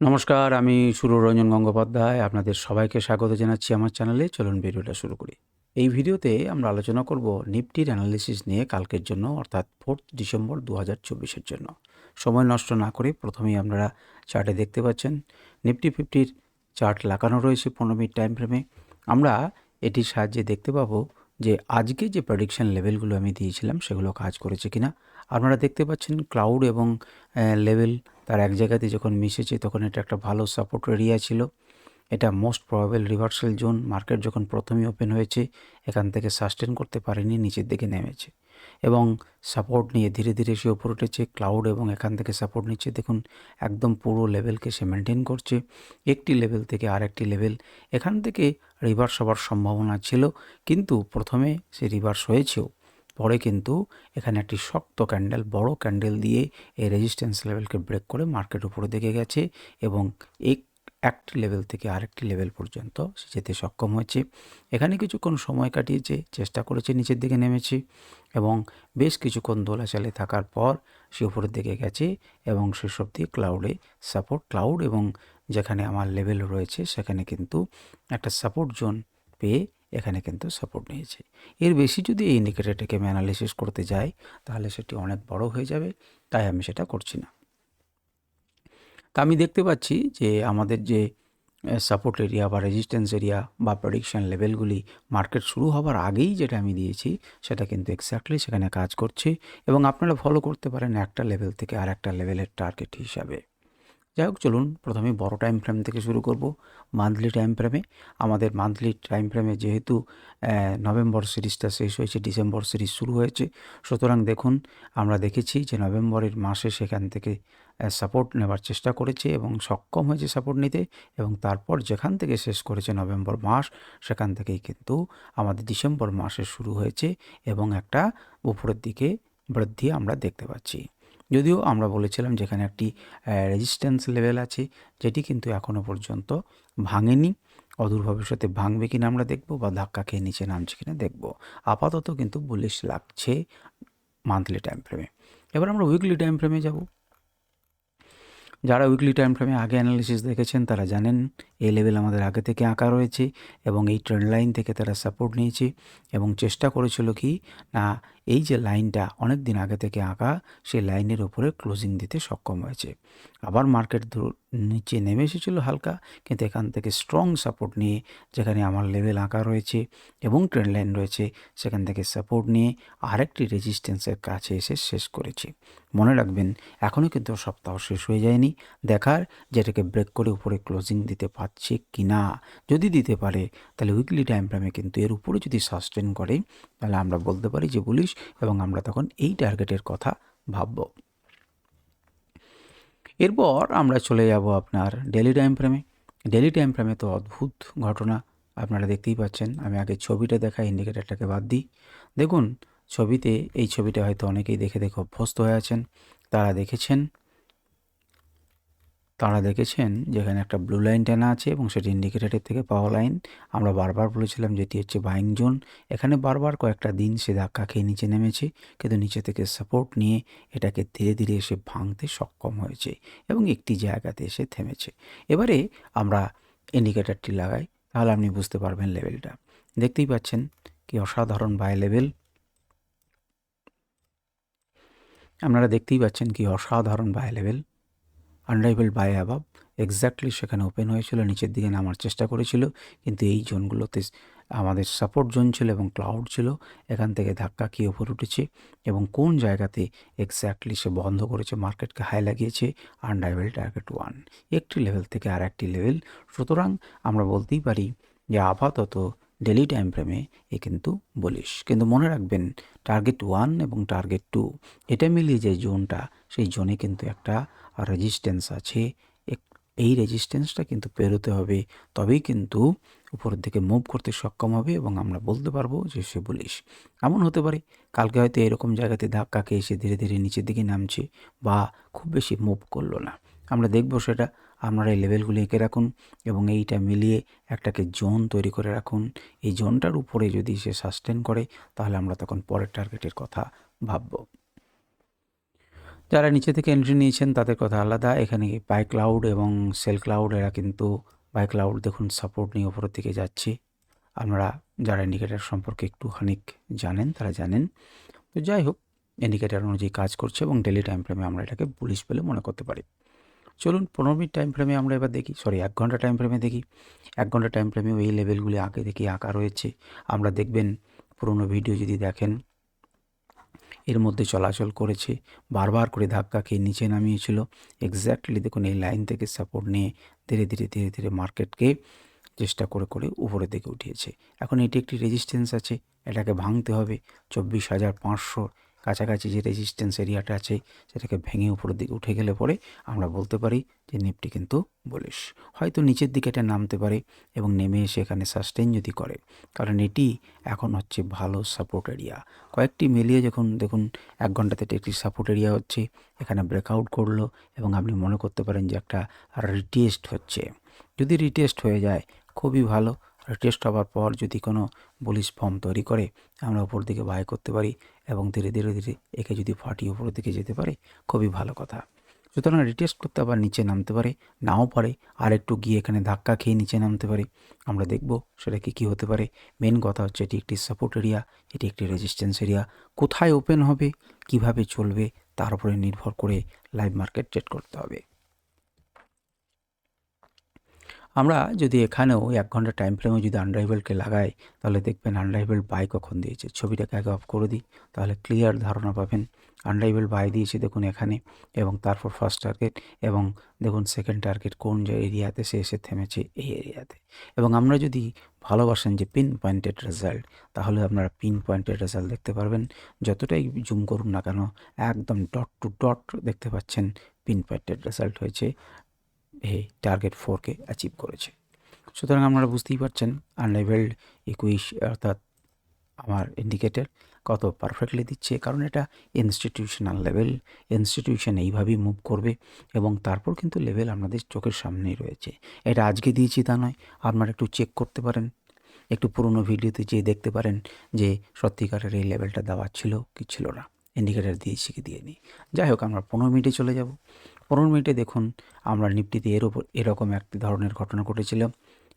নমস্কার, আমি সুররঞ্জন গঙ্গোপাধ্যায়। আপনাদের সবাইকে স্বাগত জানাচ্ছি আমার চ্যানেলে। চলুন ভিডিওটা শুরু করি। এই ভিডিওতে আমরা আলোচনা করব নিফটির অ্যানালিসিস নিয়ে কালকের জন্য, অর্থাৎ ফোর্থ ডিসেম্বর দু হাজার চব্বিশের জন্য। সময় নষ্ট না করে প্রথমেই আপনারা চার্টে দেখতে পাচ্ছেন। নিফটি ফিফটির চার্ট লাগানো রয়েছে পনেরো মিনিট টাইম ফ্রেমে আমরা এটির সাহায্যে দেখতে পাবো যে আজকে যে প্রেডিকশান লেভেলগুলো আমি দিয়েছিলাম, সেগুলো কাজ করেছে কিনা। আপনারা দেখতে পাচ্ছেন ক্লাউড এবং লেভেল তার এক জায়গাতে যখন মিশেছে, তখন এটা একটা ভালো সাপোর্ট এরিয়া ছিল। এটা most probable reversal zone market যখন প্রথমেই ওপেন হয়েছে, এখান থেকে সাস্টেন করতে পারেনি, নিচের দিকে নেমেছে। এবং সাপোর্ট নিয়ে ধীরে ধীরে সে ওপর উঠেছে, ক্লাউড এবং এখান থেকে সাপোর্ট নিচ্ছে। দেখুন, একদম পুরো লেভেলকে সে মেনটেন করছে। একটি লেভেল থেকে আর একটি লেভেল, এখান থেকে রিভার্স হওয়ার সম্ভাবনা ছিল, কিন্তু প্রথমে সে রিভার্স হয়েছেও। পরে কিন্তু এখানে একটি শক্ত ক্যান্ডেল, বড় ক্যান্ডেল দিয়ে এই রেজিস্ট্যান্স লেভেলকে ব্রেক করে মার্কেট উপরে দিকে গেছে এবং এক একটি লেভেল থেকে আরেকটি লেভেল পর্যন্ত সে যেতে সক্ষম হয়েছে। এখানে কিছুক্ষণ সময় কাটিয়েছে, চেষ্টা করেছে, নিচের দিকে নেমেছে এবং বেশ কিছুক্ষণ দোলাচালে থাকার পর সে উপরের দিকে গেছে এবং সেসব দিয়ে ক্লাউডে সাপোর্ট ক্লাউড এবং যেখানে আমার লেভেল রয়েছে সেখানে কিন্তু একটা সাপোর্ট জোন পেয়ে এখানে কিন্তু সাপোর্ট নিয়েছে। এর বেশি যদি এই ইন্ডিকেটারটাকে আমি অ্যানালিসিস করতে যাই, তাহলে সেটি অনেক বড় হয়ে যাবে, তাই আমি সেটা করছি না। তা আমি দেখতে পাচ্ছি যে আমাদের যে সাপোর্ট এরিয়া বা রেজিস্ট্যান্স এরিয়া বা প্রডিকশান লেভেলগুলি মার্কেট শুরু হবার আগেই যেটা আমি দিয়েছি, সেটা কিন্তু এক্স্যাক্টলি সেখানে কাজ করছে এবং আপনারা ফলো করতে পারেন একটা লেভেল থেকে আর একটা লেভেলের টার্গেট হিসাবে। যাই হোক চলুন প্রথমে বড় টাইম ফ্রেম থেকে শুরু করব মান্থলি টাইম ফ্রেমে আমাদের মান্থলি টাইম ফ্রেমে যেহেতু নভেম্বর সিরিজটা শেষ হয়েছে ডিসেম্বর সিরিজ শুরু হয়েছে, সুতরাং দেখুন, আমরা দেখেছি যে নভেম্বরের মাসে সেখান থেকে সাপোর্ট নেবার চেষ্টা করেছে এবং সক্ষম হয়েছে সাপোর্ট নিতে এবং তারপর যেখান থেকে শেষ করেছে নভেম্বর মাস, সেখান থেকেই কিন্তু আমাদের ডিসেম্বর মাসে শুরু হয়েছে এবং একটা উপরের দিকে বৃদ্ধি আমরা দেখতে পাচ্ছি। যদিও আমরা বলেছিলাম যেখানে একটি রেজিস্ট্যান্স লেভেল আছে, যেটি কিন্তু এখনও পর্যন্ত ভাঙেনি। অদূর ভবিষ্যতে ভাঙবে কিনা আমরা দেখব বা ধাক্কা খেয়ে নিচে নামছে কিনা দেখব। আপাতত কিন্তু বুলিশ লাগছে মান্থলি টাইম ফ্রেমে এবার আমরা উইকলি টাইম ফ্রেমে যাব। যারা উইকলি টাইম ফ্রেমে আগে অ্যানালিসিস দেখেছেন, তারা জানেন এই লেভেল আমাদের আগে থেকে আঁকা রয়েছে এবং এই ট্রেন্ড লাইন থেকে তারা সাপোর্ট নিয়েছে এবং চেষ্টা করেছিল কি, না এই যে লাইনটা অনেক দিন আগে থেকে আঁকা, সেই লাইনের উপরে ক্লোজিং দিতে সক্ষম হয়েছে। আবার মার্কেট নিচে নেমে এসেছিল হালকা, কিন্তু এখান থেকে স্ট্রং সাপোর্ট নিয়ে যেখানে আমার লেভেল আঁকা রয়েছে এবং ট্রেন লাইন রয়েছে, সেখান থেকে সাপোর্ট নিয়ে আরেকটি রেজিস্ট্যান্সের কাছে এসে শেষ করেছি। মনে রাখবেন, এখনও কিন্তু সপ্তাহ শেষ হয়ে যায়নি। দেখার যেটাকে ব্রেক করে উপরে ক্লোজিং দিতে পারছে কি না যদি দিতে পারে, তাহলে উইকলি টাইম ফ্রেমে কিন্তু এর উপরে যদি সাস্টেন করে, তাহলে আমরা বলতে পারি যে বলিস এবং আমরা তখন এই টার্গেটের কথা ভাবব। এরপর আমরা চলে যাব আপনার ডেলি টাইম ফ্রেমে ডেলি টাইম ফ্রেমে তো অদ্ভুত ঘটনা, আপনারা দেখতেই পাচ্ছেন। আমি আগে ছবিটা দেখা ইন্ডিকেটারটাকে বাদ দিই। দেখুন, ছবিতে, এই ছবিটা হয়তো অনেকেই দেখে দেখে অভ্যস্ত হয়ে আছেন। তারা দেখেছেন তারা দেখেছেন যেখানে একটা ব্লু লাইন টানা আছে এবং সেটি ইন্ডিকেটারের থেকে পাওয়া লাইন আমরা বারবার বলেছিলাম যেটি হচ্ছে বাইং জোন এখানে বারবার কয়েকটা দিন সে ধাক্কা খেয়ে নিচে নেমেছে, কিন্তু নিচে থেকে সাপোর্ট নিয়ে এটাকে ধীরে ধীরে এসে ভাঙতে সক্ষম হয়েছে এবং একটি জায়গাতে এসে থেমেছে। এবারে আমরা ইন্ডিকেটারটি লাগাই, তাহলে আপনি বুঝতে পারবেন লেভেলটা দেখতেই পাচ্ছেন কি অসাধারণ বাই লেভেল আপনারা দেখতেই পাচ্ছেন কি অসাধারণ buy level আনরাইভেল buy above exactly সেখানে ওপেন হয়েছিল, নিচের দিকে নামার চেষ্টা করেছিল, কিন্তু এই জোনগুলোতে আমাদের সাপোর্ট জোন ছিল এবং ক্লাউড ছিল, এখান থেকে ধাক্কা খেয়ে ওপর উঠেছে এবং কোন জায়গাতে এক্স্যাক্টলি সে বন্ধ করেছে মার্কেটকে হাই লাগিয়েছে আনরাইভেল টার্গেট ওয়ান একটি লেভেল থেকে আর একটি লেভেল সুতরাং আমরা বলতেই পারি যে আপাতত ডেলি টাইম ফ্রেমে এ কিন্তু বলিস কিন্তু মনে রাখবেন টার্গেট ওয়ান এবং টার্গেট টু এটা মিলিয়ে যে জোনটা সেই জোনে কিন্তু একটা রেজিস্ট্যান্স আছে। এই রেজিস্ট্যান্সটা কিন্তু পেরোতে হবে, তবেই কিন্তু উপরের দিকে মুভ করতে সক্ষম হবে এবং আমরা বলতে পারব যে সে বলিস এমন হতে পারে, কালকে হয়তো এরকম জায়গাতে ধাক্কা খেয়ে এসে ধীরে ধীরে নিচের দিকে নামছে বা খুব বেশি মুভ করল না। আমরা দেখব সেটা আপনারা এই লেভেলগুলি এঁকে রাখুন এবং এইটা মিলিয়ে একটাকে জোন তৈরি করে রাখুন। এই জোনটার উপরে যদি সে সাস্টেন করে, তাহলে আমরা তখন পরের টার্গেটের কথা ভাবব। যারা নিচে থেকে এন্ট্রি নিয়েছেন, তাদের কথা আলাদা। এখানে বাই ক্লাউড এবং সেল ক্লাউড এরা কিন্তু বাই ক্লাউড দেখুন সাপোর্ট নিয়ে উপরের দিকে যাচ্ছে। আপনারা যারা ইন্ডিকেটার সম্পর্কে একটু খানিক জানেন, তারা জানেন। তো যাই হোক ইন্ডিকেটার অনুযায়ী কাজ করছে এবং ডেলি টাইম ফ্রেমে আমরা এটাকে বুলিশ বলে মনে করতে পারি। চলুন পনেরো মিনিট টাইম ফ্রেমে আমরা এবার দেখি সরি এক ঘণ্টা টাইম ফ্রেমে দেখি। এক ঘণ্টা টাইম ফ্রেমে এই লেভেলগুলি আগে দেখি, আঁকা রয়েছে। আমরা দেখবেন পুরোনো ভিডিও যদি দেখেন, এর মধ্যে চলাচল করেছে, বারবার করে ধাক্কা খেয়ে নিচে নামিয়েছিল। এক্স্যাক্টলি দেখুন, এই লাইন থেকে সাপোর্ট নিয়ে ধীরে ধীরে ধীরে ধীরে মার্কেটকে চেষ্টা করে করে উপরের দিকে উঠিয়েছে। এখন এটি একটি রেজিস্ট্যান্স আছে, এটাকে ভাঙতে হবে। চব্বিশ হাজার পাঁচশো কাছাকাছি যে রেজিস্ট্যান্স এরিয়াটা আছে, সেটাকে ভেঙে উপরের দিকে উঠে গেলে পরে আমরা বলতে পারি যে নিফটি কিন্তু বলিস হয়তো নিচের দিকে এটা নামতে পারে এবং নেমে এসে এখানে সাস্টেন যদি করে, কারণ এটি এখন হচ্ছে ভালো সাপোর্ট এরিয়া কয়েকটি মিলিয়ে যখন দেখুন, এক ঘন্টাতে একটি সাপোর্ট এরিয়া হচ্ছে, এখানে ব্রেকআউট করল এবং আপনি মনে করতে পারেন যে একটা রিটেস্ট হচ্ছে। যদি রিটেস্ট হয়ে যায়, খুবই ভালো। টেস্ট হওয়ার পর যদি কোনো বলিশ ফর্ম তৈরি করে, আমরা উপর দিকে বাই করতে পারি এবং ধীরে ধীরে ধীরে একে যদি ফাটিয়ে উপরের দিকে যেতে পারে, খুবই ভালো কথা। সুতরাং রিটেস্ট করতে আবার নিচে নামতে পারে, নাও পারে, আর একটু গিয়ে এখানে ধাক্কা খেয়ে নিচে নামতে পারে। আমরা দেখব সেটা কি কী হতে পারে। মেন কথা হচ্ছে এটি একটি সাপোর্ট এরিয়া এটি একটি রেজিস্ট্যান্স এরিয়া কোথায় ওপেন হবে, কীভাবে চলবে, তার উপরে নির্ভর করে লাইভ মার্কেট ট্রেড করতে হবে। আমরা যদি এখানেও এক ঘণ্টা টাইম ফ্রেমে যদি আনড্রাইভেলকে লাগাই, তাহলে দেখবেন আনড্রাইভেল বাই কখন দিয়েছে? ছবিটাকে আগে অফ করে দিই, তাহলে ক্লিয়ার ধারণা পাবেন। আনড্রাইভেল বাই দিয়েছে দেখুন এখানে, এবং তারপর ফার্স্ট টার্গেট এবং দেখুন সেকেন্ড টার্গেট কোন যে এরিয়াতে সে এসে থেমেছে এই এরিয়াতে। এবং আমরা যদি ভালোবাসেন যে পিন পয়েন্টেড রেজাল্ট তাহলে আপনারা পিন পয়েন্টেড রেজাল্ট দেখতে পারবেন। যতটাই জুম করুন না কেন, একদম ডট টু ডট দেখতে পাচ্ছেন পিন পয়েন্টেড রেজাল্ট হয়েছে। এই টার্গেট ফোরকে অ্যাচিভ করেছে। সুতরাং আপনারা বুঝতেই পারছেন আনলেভেলড ইকুইশ অর্থাৎ আমার ইন্ডিকেটার কত পারফেক্টলি দিচ্ছে, কারণ এটা ইনস্টিটিউশনাল লেভেল ইনস্টিটিউশন এইভাবেই মুভ করবে এবং তারপর কিন্তু লেভেল আপনাদের চোখের সামনেই রয়েছে। এটা আজকে দিয়েছি তা নয়, আপনারা একটু চেক করতে পারেন, একটু পুরনো ভিডিওতে যেয়ে দেখতে পারেন যে সত্যিকারের এই লেভেলটা দেওয়া ছিল কি ছিল না। ইন্ডিকেটার দিয়েছি কি দিয়ে নিই যাই হোক, আমরা পনেরো মিনিটে চলে যাব। পনেরো মিনিটে দেখুন আমরা নিফটিতে এর ওপর এরকম একটি ধরনের ঘটনা ঘটেছিল।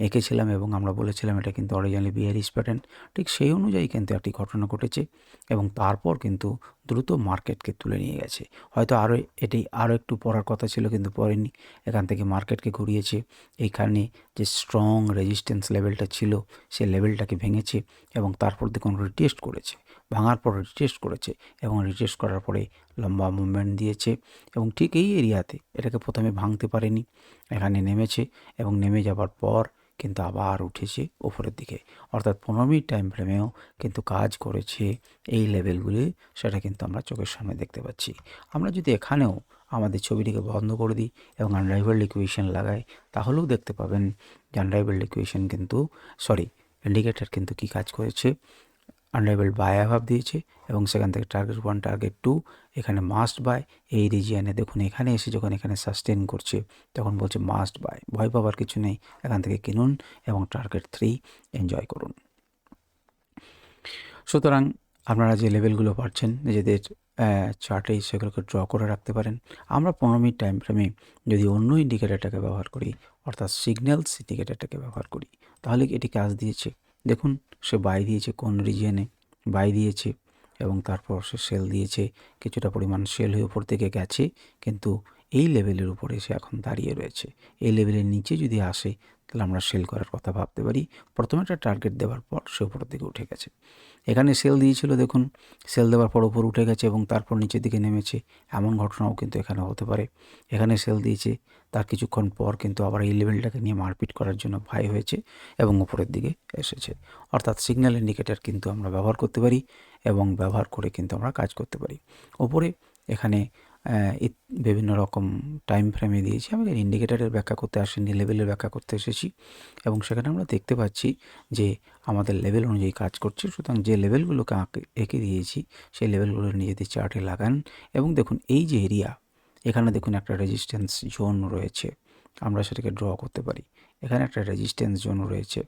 এঁকেছিলাম এবং আমরা বলেছিলাম এটা কিন্তু অরিজিনালি বিয়ারিস প্যাটার্ন ঠিক সেই অনুযায়ী কিন্তু একটি ঘটনা ঘটেছে এবং তারপর কিন্তু দ্রুত মার্কেটকে তুলে নিয়ে গেছে। হয়তো আরও এটি আরও একটু পড়ার কথা ছিল কিন্তু পড়েনি। এখান থেকে মার্কেটকে ঘুরিয়েছে। এইখানে যে স্ট্রং রেজিস্ট্যান্স লেভেলটা ছিল, সে লেভেলটাকে ভেঙেছে এবং তারপর দেখুন রিটেস্ট করেছে। ভাঙার পর রিটেস্ট করেছে এবং রিটেস্ট করার পরে লম্বা মুভমেন্ট দিয়েছে এবং ঠিক এই এরিয়াতে এটাকে প্রথমে ভাঙতে পারেনি। এখানে নেমেছে এবং নেমে যাবার পর কিন্তু আবার উঠেছে ওপরের দিকে। অর্থাৎ পনেরো মিনিট টাইম ফ্রেমেও কিন্তু কাজ করেছে এই লেভেলগুলি সেটা কিন্তু আমরা চোখের সামনে দেখতে পাচ্ছি। আমরা যদি এখানেও আমাদের ছবিটিকে বন্ধ করে দিই এবং আনরাইভাল ইকুয়েশন লাগাই, তাহলেও দেখতে পাবেন যে আনরাইভাল ইকুয়েশন কিন্তু সরি ইন্ডিকেটার কিন্তু কি কাজ করেছে? আনরাইভেল বাই অ্যাভাব দিয়েছে এবং সেখান থেকে টার্গেট ওয়ান টার্গেট টু এখানে মাস্ট বাই এই রিজিয়ানে দেখুন এখানে এসে যখন এখানে সাস্টেন করছে, তখন বলছে মাস্ট বাই ভয় পাওয়ার কিছু নেই, এখান থেকে কিনুন এবং টার্গেট থ্রি এনজয় করুন। সুতরাং আপনারা যে লেভেলগুলো পাচ্ছেন, নিজেদের চার্টে সেগুলোকে ড্র করে রাখতে পারেন। আমরা পনেরো মিনিট টাইম ফ্রেমে যদি অন্য ইন্ডিকেটারটাকে ব্যবহার করি, অর্থাৎ সিগন্যালস ইন্ডিকেটারটাকে ব্যবহার করি, তাহলে এটি কাজ দিয়েছে। দেখুন, সে বাই দিয়েছে কোন রিজিয়নে বাই দিয়েছে এবং তারপর সে সেল দিয়েছে। কিছুটা পরিমাণ সেল হয়ে উপর থেকে গেছে, কিন্তু এই লেভেলের উপরে সে এখন দাঁড়িয়ে রয়েছে। এই লেভেলের নিচে যদি আসে তাহলে আমরা সেল করার কথা ভাবতে পারি। প্রথমে একটা টার্গেট দেওয়ার পর সে উপরের দিকে উঠে গেছে। এখানে সেল দিয়েছিল দেখুন সেল দেওয়ার পর উপর উঠে গেছে এবং তারপর নিচের দিকে নেমেছে। এমন ঘটনাও কিন্তু এখানে হতে পারে। এখানে সেল দিয়েছে, তার কিছুক্ষণ পর কিন্তু আবার এই লেভেলটাকে নিয়ে মারপিট করার জন্য ভাই হয়েছে এবং উপরের দিকে এসেছে। অর্থাৎ সিগন্যাল ইন্ডিকেটার কিন্তু আমরা ব্যবহার করতে পারি এবং ব্যবহার করে কিন্তু আমরা কাজ করতে পারি। ওপরে এখানে বিভিন্ন রকম টাইম ফ্রেমে দিয়েছি। আমি ইন্ডিকেটারের ব্যাখ্যা করতে আসেনি লেভেলের ব্যাখ্যা করতে এসেছি। এবং সেখানে আমরা দেখতে পাচ্ছি যে আমাদের লেভেল অনুযায়ী কাজ করছে। সুতরাং যে লেভেলগুলোকে আঁকে, এঁকে দিয়েছি, সেই লেভেলগুলো নিজেদের চার্টে লাগান। এবং দেখুন, এই যে এরিয়া এখানে দেখুন একটা রেজিস্ট্যান্স জোন রয়েছে। আমরা সেটাকে ড্র করতে পারি। এখানে একটা রেজিস্ট্যান্স জোন রয়েছে।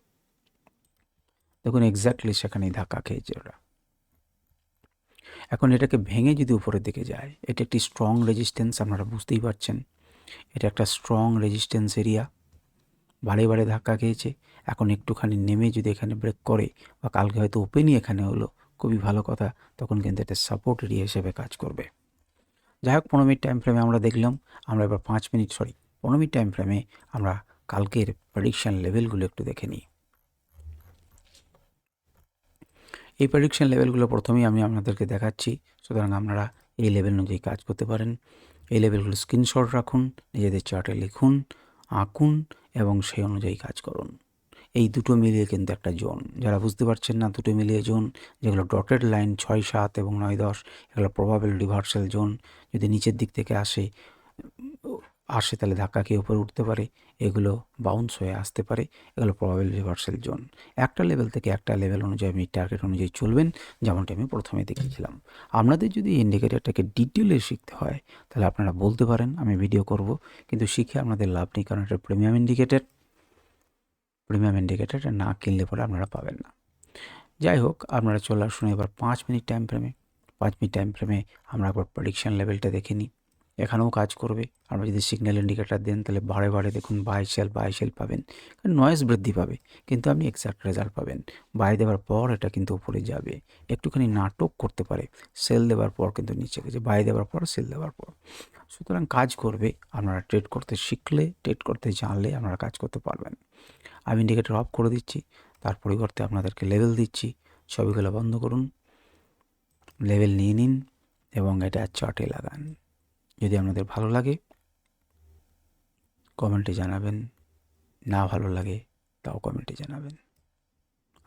দেখুন এক্স্যাক্টলি সেখানেই ধাক্কা খেয়েছে ওরা। এখন এটাকে ভেঙে যদি উপরের দিকে যায়, এটা একটি স্ট্রং রেজিস্ট্যান্স আপনারা বুঝতেই পারছেন। এটা একটা স্ট্রং রেজিস্ট্যান্স এরিয়া বারে বারে ধাক্কা খেয়েছে। এখন একটুখানি নেমে যদি এখানে ব্রেক করে বা কালকে হয়তো ওপেনই এখানে হলো, খুবই ভালো কথা, তখন কিন্তু এটা সাপোর্ট এরিয়া হিসেবে কাজ করবে। যাই হোক, পনেরো মিনিট টাইম ফ্রেমে আমরা দেখলাম, আমরা এবার পাঁচ মিনিট সরি পনেরো মিনিট টাইম ফ্রেমে আমরা কালকের প্রেডিকশান লেভেলগুলো একটু দেখে নিই। এই প্রেডিকশান লেভেলগুলো প্রথমেই আমি আপনাদেরকে দেখাচ্ছি। সুতরাং আপনারা এই লেভেল অনুযায়ী কাজ করতে পারেন। এই লেভেলগুলো স্ক্রিনশট রাখুন, নিজেদের চার্টে লিখুন, আঁকুন এবং সেই অনুযায়ী কাজ করুন। এই দুটো মিলিয়ে কিন্তু একটা জোন যারা বুঝতে পারছেন না, দুটো মিলিয়ে জোন যেগুলো ডটেড লাইন ছয় সাত এবং নয় দশ, এগুলো প্রবাবেল রিভার্সাল জোন যদি নিচের দিক থেকে আসে আসে, তাহলে ধাক্কা খেয়ে উপরে উঠতে পারে? এগুলো বাউন্স হয়ে আসতে পারে। এগুলো প্রবাবেল রিভার্সাল জোন একটা লেভেল থেকে একটা লেভেল অনুযায়ী আপনি টার্গেট অনুযায়ী চলবেন, যেমনটি আমি প্রথমে দেখিয়েছিলাম আপনাদের যদি ইন্ডিকেটারটাকে ডিটেলে শিখতে হয়, তাহলে আপনারা বলতে পারেন, আমি ভিডিও করব। কিন্তু শিখে আপনাদের লাভ নেই, কারণ এটা প্রিমিয়াম ইন্ডিকেটার প্রিমিয়াম ইন্ডিকেটার না কিনলে পরে আপনারা পাবেন না। যাই হোক, আপনারা চলে আসুন এবার পাঁচ মিনিট টাইম ফ্রেমে পাঁচ মিনিট টাইম ফ্রেমে আমরা একবার প্রেডিকশান লেভেলটা দেখে নিই। এখানেও কাজ করবে। আমরা যদি সিগন্যাল ইন্ডিকেটার দেন, তাহলে বারে বারে দেখুন বাই সেল বাই সেল পাবেন। কারণ নয়েজ বৃদ্ধি পাবে, কিন্তু আপনি এক্সাক্ট রেজাল্ট পাবেন। বাই দেওয়ার পর এটা কিন্তু উপরে যাবে। একটুখানি নাটক করতে পারে। সেল দেওয়ার পর কিন্তু নিচে গেছে। বাই দেওয়ার পর সেল দেওয়ার পর। সুতরাং কাজ করবে, আপনারা ট্রেড করতে শিখলে ট্রেড করতে জানলে আপনারা কাজ করতে পারবেন। আমি ইন্ডিকেটার অফ করে দিচ্ছি। তার পরিবর্তে আপনাদেরকে লেভেল দিচ্ছি। ছবিগুলো বন্ধ করুন। লেভেল নিয়ে নিন এবং এটা চার্টে লাগান। যদি আপনাদের ভালো লাগে, কমেন্টে জানাবেন। না ভালো লাগে, তাও কমেন্টে জানাবেন।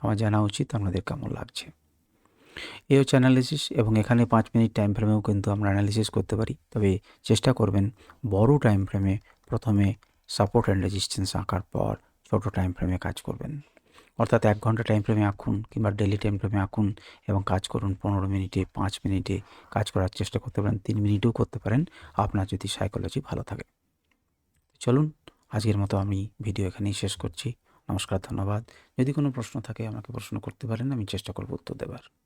আমার জানা উচিত আপনাদের কেমন লাগছে। এই হচ্ছে অ্যানালিসিস এবং এখানে পাঁচ মিনিট টাইম ফ্রেমেও কিন্তু আমরা অ্যানালিসিস করতে পারি। তবে চেষ্টা করবেন বড় টাইম ফ্রেমে প্রথমে সাপোর্ট অ্যান্ড রেজিস্ট্যান্স আঁকার পর ছোটো টাইম ফ্রেমে কাজ করবেন। অর্থাৎ এক ঘণ্টা টাইম ফ্রেমে আঁকুন কিংবা ডেলি টাইম ফ্রেমে আঁকুন এবং কাজ করুন পনেরো মিনিটে, পাঁচ মিনিটে কাজ করার চেষ্টা করতে পারেন, তিন মিনিটেও করতে পারেন। আপনার যদি সাইকোলজি ভালো থাকে। চলুন, আজকের মতো আমি ভিডিও এখানেই শেষ করছি। নমস্কার, ধন্যবাদ। যদি কোনো প্রশ্ন থাকে আমাকে প্রশ্ন করতে পারেন, আমি চেষ্টা করব উত্তর দেবার।